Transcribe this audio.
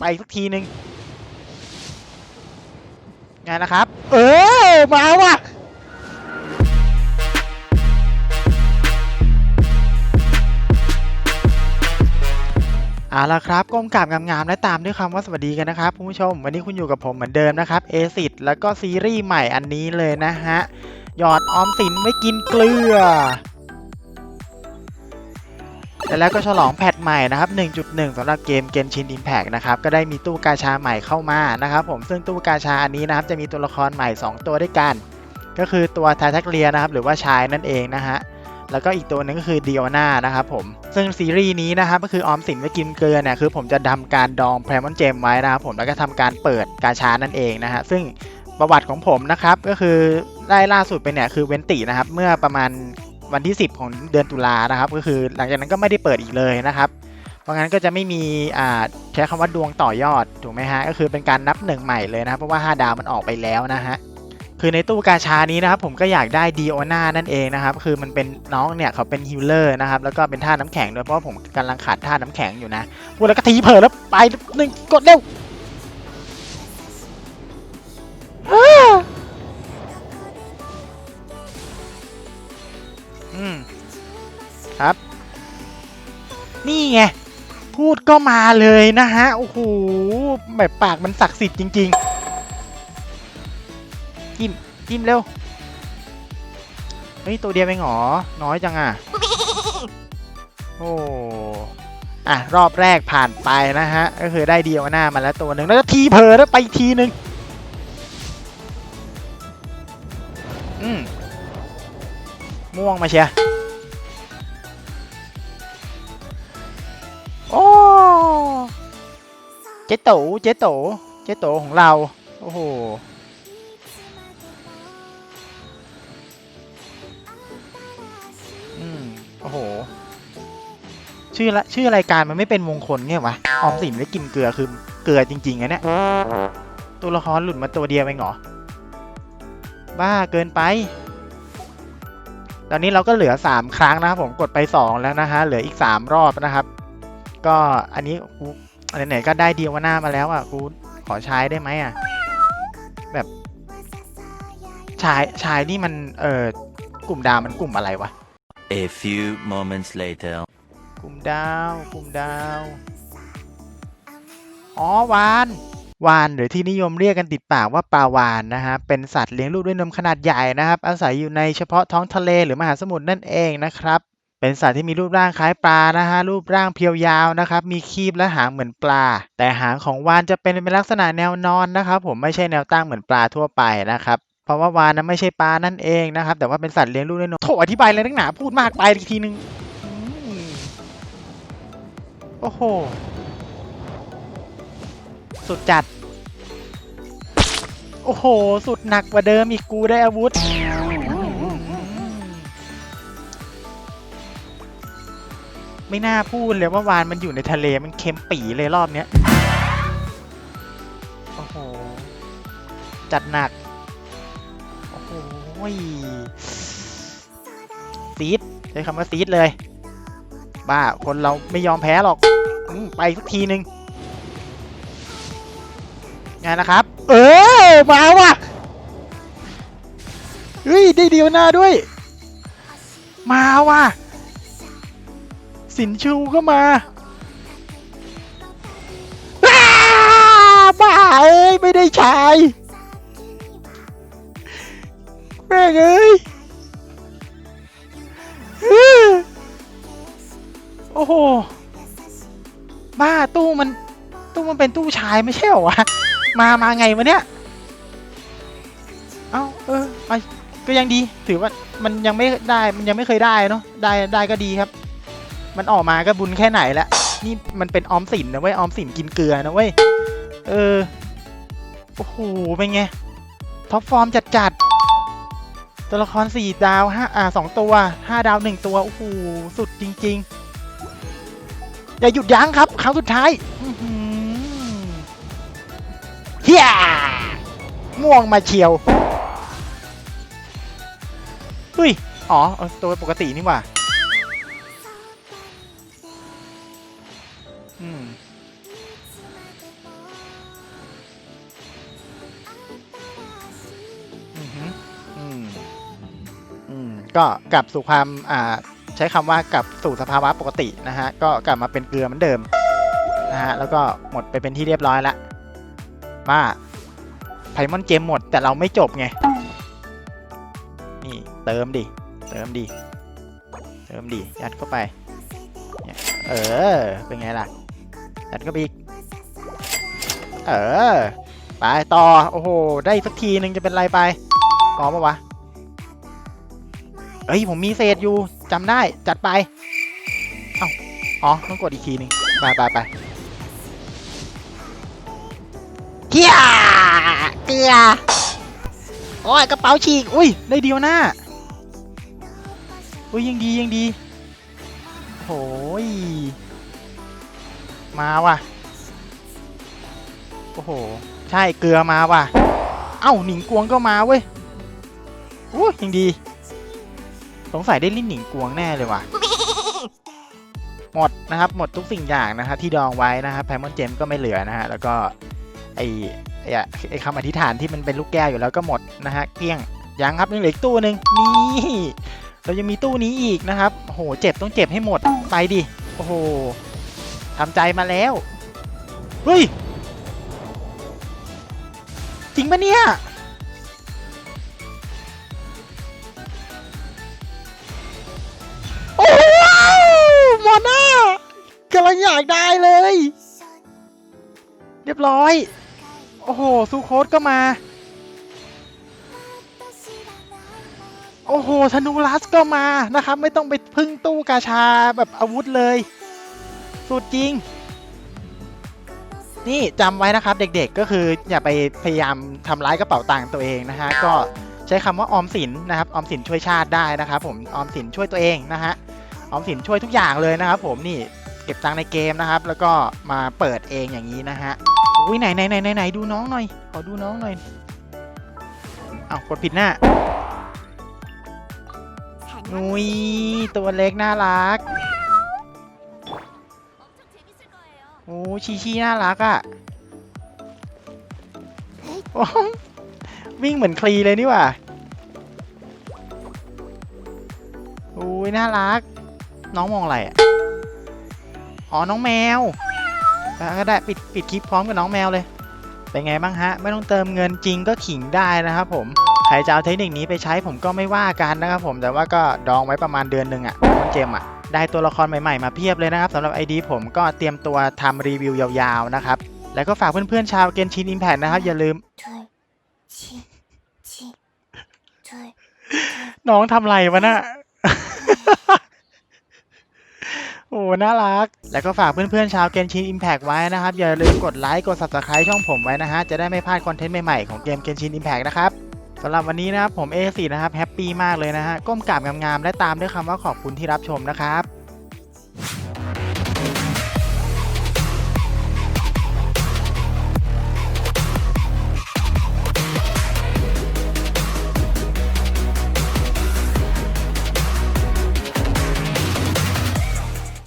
ไปสักทีหนึ่งไงนะครับ เออ มาว่ะเอาละครับก้มกราบงามๆและตามด้วยคำว่าสวัสดีกันนะครับคุณผู้ชม วันนี้คุณอยู่กับผมเหมือนเดิมนะครับเอซิดแล้วก็ซีรีส์ใหม่อันนี้เลยนะฮะ หยอดออมสินไม่กินเกลือ แต่แล้วก็ฉลองแพท ใหม่นะครับ 1.1สำหรับเกม Genshin Impact นะครับ ก็ได้มีตู้กาชาใหม่เข้ามานะครับผม ซึ่งตู้กาชาอันนี้นะครับ จะมีตัวละครใหม่ 2 ตัวด้วยกัน ก็คือตัวไททักเลียนะครับ หรือว่าชายนั่นเองนะฮะ แล้วก็อีกตัวหนึงก็คือดิโอนานะครับผม ซึ่งซีรีส์นี้นะครับ ก็คือออมสินไม่กินเกลือเนี่ย คือผมจะทำการดองแพรมอนเจมไว้นะครับผม แล้วก็ทำการเปิดกาชานั่นเองนะฮะ ซึ่งประวัติของผมนะครับ ก็คือได้ล่าสุดไปเนี่ยคือเวนตินะครับ เมื่อประมาณ วันที่ 10 ของเดือนตุลานะครับ ก็คือหลังจากนั้นก็ไม่ได้เปิดอีกเลยนะครับ เพราะงั้นก็จะไม่มีอ่าใช้คำว่าดวงต่อยอดถูกไหมฮะก็คือเป็นการนับหนึ่งใหม่เลยนะครับเพราะว่า 5 ดาวมันออกไปแล้วนะฮะคือในตู้กาชานี้นะครับผมก็อยากได้ดีโอนานั่นเองนะครับคือมันเป็นน้องเนี่ยเขาเป็นฮิลเลอร์นะครับแล้วก็เป็นท่าน้ำแข็งด้วยเพราะผมกำลังขาดท่าน้ำแข็งอยู่นะพูดแล้วก็ทีเผลอแล้วไปหนึ่งกดเร็ว อืมครับ นี่ไง พูดก็มาเลยนะฮะ โอ้โห แบบปากมันศักดิ์สิทธิ์จริง ๆ จิ้ม จิ้มเร็ว เฮ้ย ตัวเดียวเองเหรอ น้อยจังอะ โอ้ อะ รอบแรกผ่านไปนะฮะ ก็คือได้เดียวหน้ามาแล้วตัวหนึ่งแล้วก็ทีเผลอแล้วไปอีกทีหนึ่ง ม่วงมาเชียโอ้เจ๊โตเจ๊โตเจ๊โตของเรา โอ้โหอืมโอ้โห ชื่อละชื่อรายการมันไม่เป็นมงคลเนี่ยวะออมสินไม่กินเกลือคือเกลือจริงๆอะเนี่ยตัวละครหลุดมาตัวเดียวเองเหรอบ้าเกินไป ตอนนี้เราก็เหลือ 3 ครั้งนะครับผมกดไป 2 แล้วนะฮะ เหลืออีก 3 รอบนะครับ ก็อันนี้กูไหนๆก็ได้เดียวหน้ามาแล้วอะกูขอใช้ได้ไหมอะ แบบชายชายนี่มันเอ่อกลุ่มดาวมันกลุ่มอะไรวะ A few moments later. กลุ่มดาว กลุ่มดาว อ๋อวาน วานหรือที่นิยมเรียกกันติดปากว่าปลาวานนะฮะเป็นสัตว์เลี้ยงลูกด้วยนมขนาดใหญ่นะครับ อาศัยอยู่ในเฉพาะท้องทะเลหรือมหาสมุทรนั่นเองนะครับ เป็นสัตว์ที่มีรูปร่างคล้ายปลานะฮะรูปร่างเพียวยาวนะครับมีคีบและหางเหมือนปลา แต่หางของวานจะเป็นเป็นลักษณะแนวนอนนะครับ ผมไม่ใช่แนวตั้งเหมือนปลาทั่วไปนะครับเพราะว่าวานนั้นไม่ใช่ปลานั่นเองนะครับ แต่ว่าเป็นสัตว์เลี้ยงลูกด้วยนมโถอธิบายเลยนักหนาพูดมากไปอีกทีนึงโอ้โห สุดจัด โอ้โห สุดหนักกว่าเดิมอีกกูได้อาวุธ ไม่น่าพูดเลยว่าวานมันอยู่ในทะเลมันเค็มปีเลยรอบเนี้ย โอ้โห จัดหนัก โอ้โหซีดใช้คำว่าซีดเลย บ้า คนเราไม่ยอมแพ้หรอกอไปสักทีนึง ไงนะครับ เออ มาว่ะเฮ้ยได้เดียวหน้าด้วย มาว่ะ สินชูก็มาอ้าบ้าเอ้ย ไม่ได้ชายแม่งเอ้ยอื้อโอ้โห บ้าตู้มัน ตู้มันเป็นตู้ชายไม่ใช่เหรอวะ มามาไงวะเนี่ย เอ้าเออไปก็ยังดี ถือว่ามันยังไม่ได้มันยังไม่เคยได้เนาะได้ได้ก็ดีครับ มันออกมาก็บุญแค่ไหนละนี่มันเป็นออมสินนะเว้ยออมสินกินเกลือนะเว้ยเออโอ้โหเป็นไงท็อปฟอร์มจัดจัดตัวละครสี่ดาวห้าอ่าสองตัวห้าดาวหนึ่งตัวโอ้โหสุดจริง ๆ อย่าหยุดยั้งครับ ครั้งสุดท้าย เฮียม่วงมาเชียวเฮ้ยอ๋อ ตัวปกตินี่หว่าอืมอก็กลับสู่ความอ่าใช้คำว่ากลับสู่สภาวะปกตินะฮะ ก็กลับมาเป็นเกลือเหมือนเดิมนะฮะ แล้วก็หมดไปเป็นที่เรียบร้อยแล้ว ว่าไพมอนเจมหมดแต่เราไม่จบไง นี่เติมดิ เติมดิ เติมดิ ยัดเข้าไป เออ เป็นไงล่ะ ยัดเข้าไปอีก เออ ไปต่อ โอ้โห ได้สักทีหนึ่งจะเป็นไรไปพร้อมปะวะ เอ้ย ผมมีเศษอยู่จำได้ จัดไป เอ้า อ๋อ ต้องกดอีกทีหนึ่งไปไปไป เฮียเกลือโอ้ยกระเป๋าฉีก อุ้ย ได้เดียวหน้า อุ้ยยังดียังดีโอ้ยมาว่ะ โอ้โห ใช่เกลือมาว่ะ เอ้าหนิงกวงก็มาเว้ยโอ้ยยังดี สงสัยได้ลิ้นหนิงกวงแน่เลยว่ะ หมดนะครับ หมดทุกสิ่งอย่างนะฮะที่ดองไว้นะครับแพมมอนเจมก็ไม่เหลือนะฮะ แล้วก็ ไอไออะไอคำอธิษฐานที่มันเป็นลูกแก้วอยู่แล้วก็หมดนะฮะเกลี้ยงยังครับยังเหลืออีกตู้หนึ่งนี่เรายังมีตู้นี้อีกนะครับโอ้โหเจ็บต้องเจ็บให้หมดไปดิโอ้โหทำใจมาแล้วเฮ้ยจริงปะเนี่ยโอ้ว้าวหมอน่ากำลังอยากได้เลย เรียบร้อย โอ้โหซูโคสก็มา โอ้โหธนูรัสก็มานะครับ ไม่ต้องไปพึ่งตู้กาชาแบบอาวุธเลย สุดจริง นี่จำไว้นะครับเด็กๆก็คืออย่าไปพยายามทำร้ายกระเป๋าตังค์ตัวเองนะฮะก็ใช้คำว่าออมสินนะครับออมสินช่วยชาติได้นะครับ ผมออมสินช่วยตัวเองนะฮะออมสินช่วยทุกอย่างเลยนะครับ ผมนี่เก็บตังค์ในเกมนะครับ แล้วก็มาเปิดเองอย่างนี้นะฮะ อุ้ยไหนไหนไหนไหนไหนดูน้องหน่อย ขอดูน้องหน่อยอ้าวกดผิดหน้านุยตัวเล็กน่ารักโอ้ชีชีน่ารักอะ่ะโอ้วิ่งเหมือนคลีเลยนี่หว่าโอ้ยน่ารัก น้องมองอะไรอะอ๋อ น้องแมวอะ ก็ได้ปิดปิดคลิปพร้อมกับน้องแมวเลย เป็นไงบ้างฮะ ไม่ต้องเติมเงินจริงก็ขิงได้นะครับผม ใครจะเอาเทคนิคนี้ไปใช้ผมก็ไม่ว่ากันนะครับผม แต่ว่าก็ดองไว้ประมาณเดือนหนึ่งอะ่ะน้องเจมอะ ได้ตัวละครใหม่ๆมาเพียบเลยนะครับสำหรับไอดีผมก็เตรียมตัวทำรีวิวยาวๆนะครับ แล้วก็ฝากเพื่อนๆชาวเกนชินอิมแพกนะครับอย่าลืม น้องทำไรวะน่ะ โอ้น่ารัก แล้วก็ฝากเพื่อนๆชาวเกมชินอิมแพกไว้นะครับ อย่าลืมกดไลค์กด subscribe ช่องผมไว้นะฮะ จะได้ไม่พลาดคอนเทนต์ใหม่ๆของเกมเกมชินอิมแพกนะครับสำหรับวันนี้นะครับผม A4 นะครับแฮปปี้มากเลยนะฮะ ก้มกราบงามๆและตามด้วยคำว่าขอบคุณที่รับชมนะครับ